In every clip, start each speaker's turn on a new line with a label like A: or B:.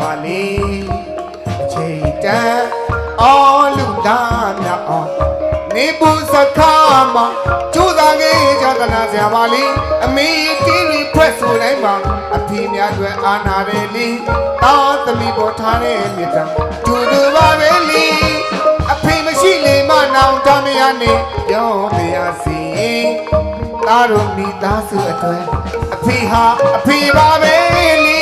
A: ပါလေအချိန်တန်အော်လူသားများအောင်နေပူစခါမှာကျူသာကြီးကြကနာဆရာပါလေအမေတီရီဖွဲ့ဆိုတိုင်းမှာအဖေများတွေအာနာတယ်လေတာသမီးပေါ်ထားတဲ့မြေတံတူတူပါပဲလေအဖေမရှိလေမနောင်တမရနဲ့ပြောပြရစီသားတို့မိသားစုအတွက်အဖေဟာအဖေပါပဲလေ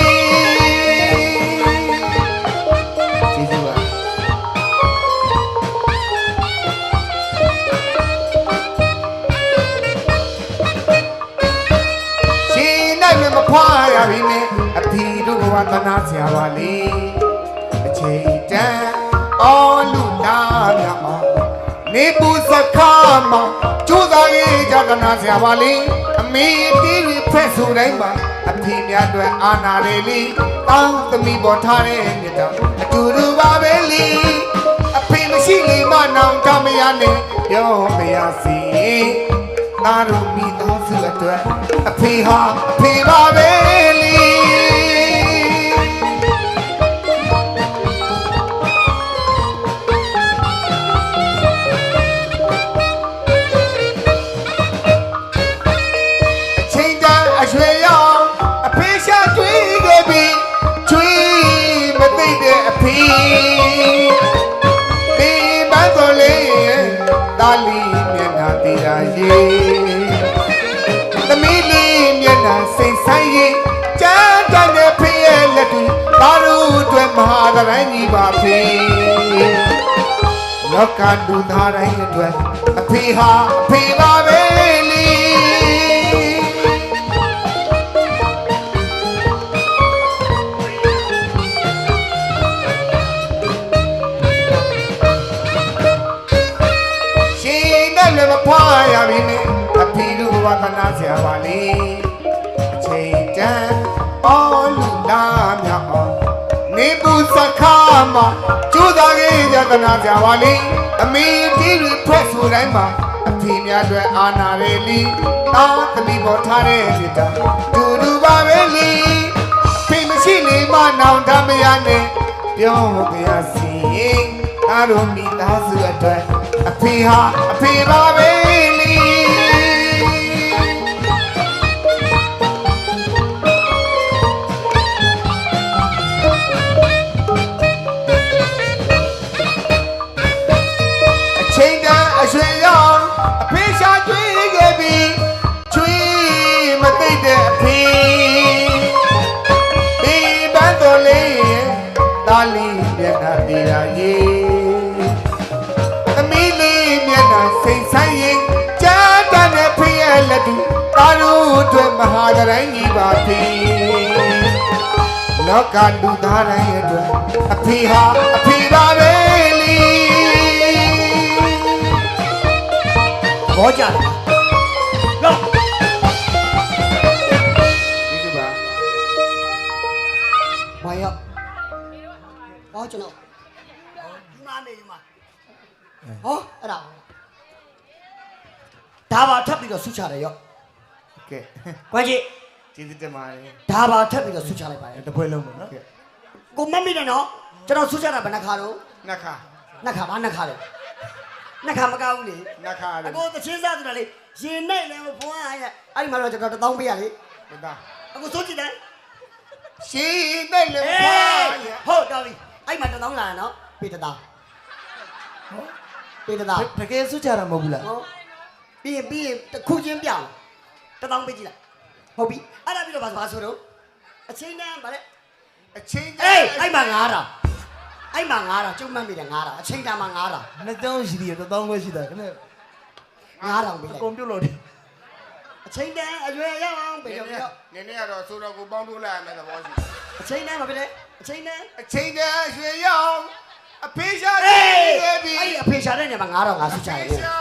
A: နိုင်မမခွာရပြီနဲ့အဖီတို့ဘဝတနာဆရာပါလေအချိန်တန်အော်လူနာမြအောင်နေပူစခါမှာကျိုးသားရေးကြကနာဆရာပါလေအမေတီးရီဖက်ဆိုတိုင်းမှာအဖီများတွေအာနာလေလီတောင်းသမီးပေါ်ထားတဲ့မြေတောင်အတူတူပါပဲလေအဖေမရှိလေမနောင်တမရနဲ့ပြောမရစီသားတို့မိသား စုအတွက်အဖေဟာအဖေပါပဲလေ မဟာကရိုင်းကြီးပါဖေးလောကလူသားတိုင်းအတွက်အဖေဟာအဖေပါပဲလေရှင်နဲ့လည်းမဖွာရပြီနဲ့အဖေတို့ဘဝကနာဆရာပါလေအချိန်တန် စခါမှာကျိုးသားကြီးကြကနာဆရာပါလေအမေတီရီဖက်ဆိုတိုင်းမှာအဖေများတွေအာနာရေလီတာသမီးပေါ်ထားတဲ့မြေတာတူတူပါပဲလေအဖေမရှိလေမနောင်တမရနဲ့ပြောပြရစီသားတို့မိသားစုအတွက်အဖေဟာအဖေပါပဲ လီမျက်နှာတည်ရာရေးသမီးလေးမျက်နှာစိတ်ဆိုင်ရင်ကြားတန်တဲ့ဖေးရဲ့လက်တူတာတို့အတွက်မဟာကရိုင်းကြီးပါဖေးလောကလူသားတိုင်းအတွက်အဖေဟာအဖေပါ
B: ဟောအဲ့ဒါဒါပါထပ်ပြီးတော့ဆုချတယ်ရော့
A: ကဲ
B: ကွာကြီး
A: ကျေးဇူးတင်ပါတယ်
B: ဒါပါထပ်ပြီးတော့ဆုချလိုက်ပါတယ်
C: တပွဲလုံးပေါ့နော်
A: ကဲ
B: ကိုမတ်မိတယ်နော်ကျွန်တော်ဆုချတာဘယ်နှခါတော့
A: နှခါ
B: နှခါပါနှခါတယ်နှခါမကောင်းဘူးလေ
A: နှခါရ
B: အကိုတချင်းစားဆိုတာလေရင်နဲ့လည်းဘွားရအဲ့ဒီမှာတော့ကျွန်တော်တစ်သောင်းပေးရလေ
A: မသား
B: အကိုစိုးကြည့်တယ်
A: ရှေးနဲ့လည်း
B: အေ
A: ပါး
B: ဟုတ်တော်ပြီအဲ့မှာတစ်သောင်းလာရနော်ပေးတစ်သောင်းဟုတ် ပေးတစ်သောင်း
C: တကယ်စွချတာမဟုတ်ဘူးလား
B: ဟုတ်ပြီးရင်ပြီးရင်တစ်ခုချင်းပြောင်းတစ်သောင်းပေးကြည့်လိုက်ဟုတ်ပြီအဲ့ဒါပြီးတော့ဘာဘာဆိုတော့အချိန်တန်းဗါလဲ
A: အချင်း
B: အေးအဲ့မှာ9000အဲ့မှာ9000ကျုံမှတ်မိတယ်9000အချိန်တန်းမှာ9000
C: နှစ်တောင်းရှိသေးတယ်တစ်တောင်းပဲရှိတာခနဲ့
B: 9000ပေးလို
C: အကုန်
B: က်
C: ပြုတ်လို့တယ်
B: အချိန်တန်းအရွယ်ရအောင်ပေးတော့ပြီးတော့
A: နည်းနည်းကတော့ဆိုတော့ကိုပေါင်းထိုးလိုက်ရမယ်သဘောရှိ
B: အချိန်တန်းမှာပေးလဲအချိန်တန်း
A: အချင်းတည်းရွှေရောင် အဖေရှာ
B: အေး
A: ခဲ့ပြီ
B: အဲ့ဒီအဖေရှာတဲ့နေရာမှာ9000ငါဆုချတယ်
A: ဖေရှာ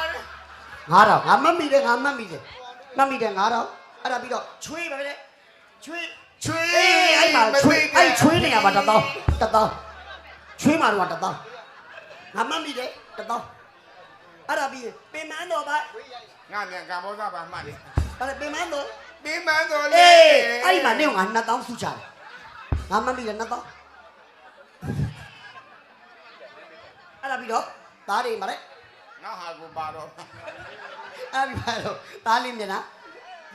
B: 9000ငါမှတ်မိတယ်ငါမှတ်မိတယ်မှတ်မိတယ်9000အဲ့ဒါပြီးတော့ချွေးပါပဲလေချွေး
A: ချွေ
B: အေးအဲ့မှာချွေးအဲ့ချွေးနေရမှာတသောတသောချွေးမှာတော့တသောငါမှတ်မိတယ်တသောအဲ့ဒါပြီးရင်ပင်မန်းတော်ပါ
A: ငါမြန်ကမ္ဘောဇပါမှတ်တယ်
B: ဘာလဲပင်မန်းတော်
A: ပင်မန်းတော်လေ
B: အေးအဲ့ဒီမှာနေကငါ2000ဆုချတယ်ငါမှတ်မိတယ်2000အဲ့ဒါ ပြီးတော့သားတွေမှာလေ
A: ငါဟာကိုပါတော့
B: အဲ့ဒီပါတော့သားလေးမျက်နှာ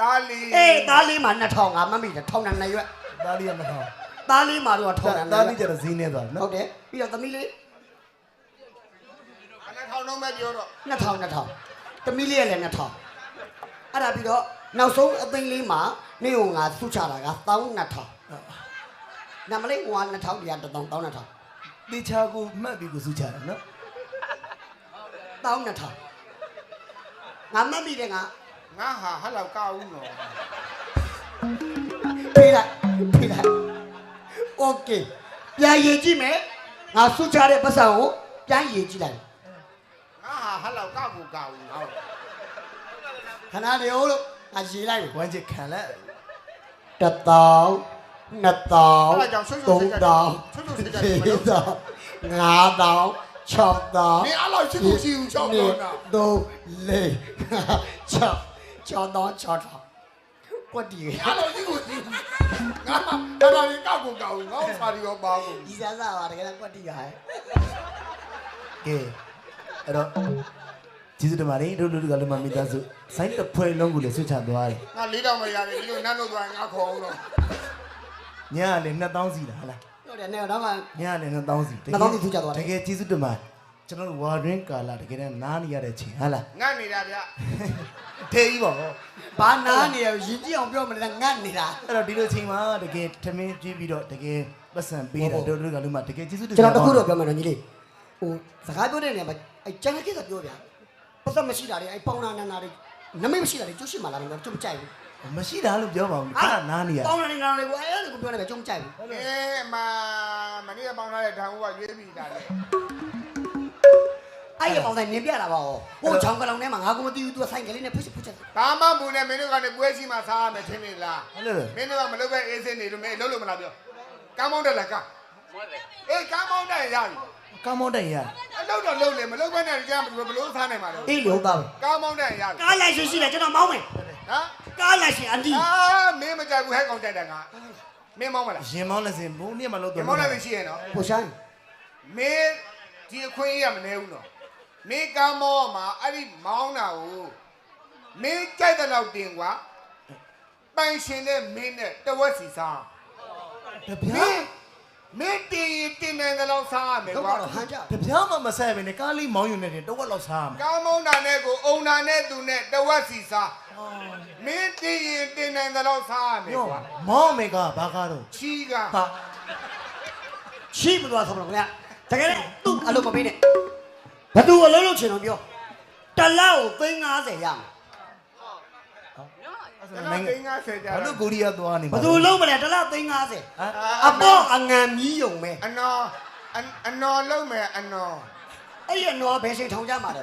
A: သားလီ
B: အေးသားလေးမှာ2000ငါမမိတယ်ထောင်းတယ်နှစ်ရွက်
C: သားလေးကမထောင်
B: သားလေးမှာတော့ထောင်းတယ်
C: သား
B: နှစ်
C: လေး
B: ရွက်
C: ကျတော့ဈေးနေသွားတယ်
B: ဟု
C: နော်
B: တ်တယ်ပြီးတော့သမီးလေး
A: အဲ့ထောင်တော့မဲ့ပြောတော့
B: 2000 2000သမီးလေးကလည်း2000အဲ့ဒါပြီးတော့နောက်ဆုံးအသိန်းလေးမှာနေုံငါစုချတာက12000နမလေးဟိုက2000ပြ1000 12000
C: တေချာကိုမှတ်ပြီးကိုစုချတယ်နော်
B: 12000ငါမတ်မိတယ်ငါ
A: ငါဟာဟလောက်ကောက်ဦးနော်
B: ပေးလိုက်ပေးလိုက်โอเคပြန်ရည်ကြည့်မယ်ငါစုချတဲ့ပတ်စံကိုပြန်ရည်ကြည့်လိုက်
A: ငါဟာဟလောက်ကောက်ကိုကောက်ဦးဟော
B: ခဏလေးဟုတ်လို့ငါရည်လိုက်ပြီ
C: ဝမ်းချစ်ခံလိုက်
B: တစ်တောင်းနှစ်တောင်း
A: အဲ့ဒါကြောင့်ဆွတ်ဆွတ်
B: သုံး
A: စိတ်က
B: တောင်း
A: ဆွတ်ဆွတ်စိတ်က
B: လေး
A: မလို့
B: တောင်းငါးတောင်း ခြောက်တောင်း
A: နင်အဲ့လောက်ရှိကိုရှိဦးချောက်တော့တာ
B: သုံးလေးခြောက်ခြောက်တောင်းခြောက်တောင်းကွက်တီ
A: အဲ့လောက်ရှိကိုရှိငါမှဒါတော်ရင်ကောက်ကိုကောက်ဦးငါ့စာရီရောပါကို
B: ဒီစားစားပါတကယ်ကွက်တီရဟဲ့
C: ကဲအဲ့တော့ကျေးဇူးတင်ပါတယ်တို့လူလူကလည်းမမိသားစုစိုင်းတစ်ဖွဲ့လုံးကိုလည်းဆွချသွားတယ်
A: ငါလေးတောင်မရတယ်ဒီလိုနတ်တို့သွားငါခေါ်ဦးတော့
C: ညကလည်း2000စီတာဟလား
B: ဟုတ်တယ်နဲ့တော့မှ
C: ညကလည်း2000စီ
B: 2000စီစုချသွားတယ်
C: တကယ်ကျေးဇူးတင်ပါတယ်ကျွန်တော်တို့ဝါရင်းကာလာတကယ်တမ်းနားနေရတဲ့ချိန်ဟလား
A: ငတ်နေတာဗျ
C: ထေးကြီးပါဟော
B: ဘာနာနေရရင်ကြည့်အောင်ပြောမလဲငတ်နေတာ
C: အဲ့တော့ဒီလိုချိန်မှာတကယ်ထမင်းကြည့်ပြီးတော့တကယ်ပတ်စံပေးတာတို့လူကလည်းမတကယ်ကျေးဇူးတင်
B: ကျွန်တော်တခုတော့ပြောမယ်နော်ညီလေးဟိုစကားပြောတဲ့နေရာမှာအဲကျန်တဲ့ကိစ္စပြောဗျာပတ်သက်မရှိတာတွေအဲပေါင်းနာနာနာတွေနမိတ်မရှိတာတွေကျုပ်ရှိမှလာတယ်ကျွန်တော်ကြိုက်ဘူး
C: မရှိတာလို့ပြောပါဦးခဏနားနေရ
B: ပေါင်းနာနာတွေကိုအဲအဲ့လိုပြောနေပဲကျွန်တော်ကြိုက်ဘူး
A: အဲမမနေ့ကပေါင်းထားတဲ့ဓာတ်ဦးကရွေးပြီးတာလေ
B: အဲ့ရပေါင်းတိုင်းနင်းပြတာပါဟောဟိုချောင်းကလောင်ထဲမှာငါကမသိဘူးသူကဆိုင်ကလေးနဲ့ဖွချဖွချက်
A: ဘာမှမူနဲ့မင်းတို့ကနေပွဲရှိမှစားရမယ်ထင်နေလား
C: ဟုတ်လို့
A: မင်းတို့ကမလုပ်ပဲအေးစင်းနေလို့မင်းလုံးလို့မလားပြောကမ်းမောင်းတယ်လားကအေးကမ်းမောင်းတယ်ရပြီ
C: ကောင်းမောင်းတိုင်ရ
A: အလုပ်တော့လုပ်လေမလုပ်ဘဲနဲ့ကြာဘယ်လိုစားနိုင်မှာလဲ
B: အေးလို့သားပဲ
A: ကမ်းမောင်းတယ်ရပြီ
B: ကားလိုက်ရှင်ရှိတယ်ကျွန်တော်မောင်းမယ်
A: ဟမ်
B: ကားလိုက်ရှင်အန်တီ
A: အာမင်းမကြိုက်ဘူးဟဲ့ကောင်ကြိုက်တယ်ငါမင်းမောင်းမလား
C: ရင်မောင်းလက်စင်ဘုံနေ့မှလို့
A: မ
C: တော့
A: မောင်းလည်းရှိရဲ့နော်
B: ပိုဆိုင်
A: မင်းဒီအခွင့်အရေးကမနေဘူးနော်မင်းကမ်းမောင်းမှာအဲ့ဒီမောင်းတာကိုမင်းကြိုက်တဲ့လောက်တင်ကွာပိုင်ရှင်တဲ့မင်းနဲ့တဝက်စီစား
C: တပြား
A: မင်းမင်းတင်ရင်တင်တယ်ကတော့စားရမယ်
B: တော့
A: ကွာ
B: တော့ဟန်ကြ
C: တပြားမှမဆက်ပဲနဲ့ကားလေးမောင်းယူနေတယ်တဝက်လောက်စားရမှာ
A: ကောင်းမုန်းတာနဲ့ကိုအုံတာနဲ့သူနဲ့တဝက်စီစားမင်းတင်ရင်တင်တယ်ကတော့စားရမယ်
C: ညော
A: ကွာ
C: မောင်းမေကဘာကားတော့
A: ချီက
C: ဟာ
B: ရှိမလို့ဆိုတော့ခင်ဗျတကယ်လည်းသူ့အလုပ်မပေးနဲ့ဘသူအလုပ်လုပ်ချင်တော့ပြောတလောက်ကို350ရမယ်
A: ကျွန်တော်
C: နိုင်ငံ
A: တင်ငါဆယ်ကြ
C: ဘာလို့ကိုရီးယားသွားနေ
B: ဘသူလုံးမလဲတလောက်350
C: ဟမ်
B: အပေါ်အငံမီးယုံပဲ
A: အနော်အနော်လုံးမယ်အနော်
B: အဲ့ရနော်ဘယ်ချိန်ထောင်ကြမှာလဲ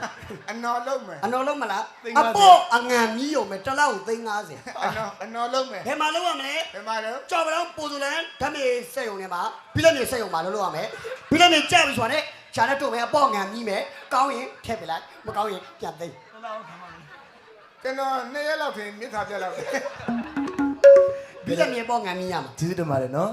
A: အနော်လုံးမယ်
B: အနော်လုံးမလားအပေါ်အငံမီးယုံပဲတလောက်ကို350
A: အနော်အနော်လုံးမယ်
B: ဘယ်မှာလုံးရမလဲ
A: ဘယ်မှာလဲ
B: ကြော်ပလောင်ပိုဇူလန်ဓာတ်မြေစက်ယုံထဲမှာဘိလက်မြေစက်ယုံမှာလုံးလို့ရမယ်ဘိလက်မြေကြက်ပြီဆိုတာနဲ့ရှာနဲ့တို့မယ်အပေါ်ငံမီးမယ်ကောင်းရင်ထည့်ပြလိုက်မကောင်းရင်ပြန်သိမ်း
A: ကျွန်တော်နှစ်ရက်လောက်ထင်မြစ်သာပြက်လောက်
B: ဘိလက်မြေပေါ်ငံမီးရမှာ
C: ကျေးဇူးတင်ပါတယ်နော်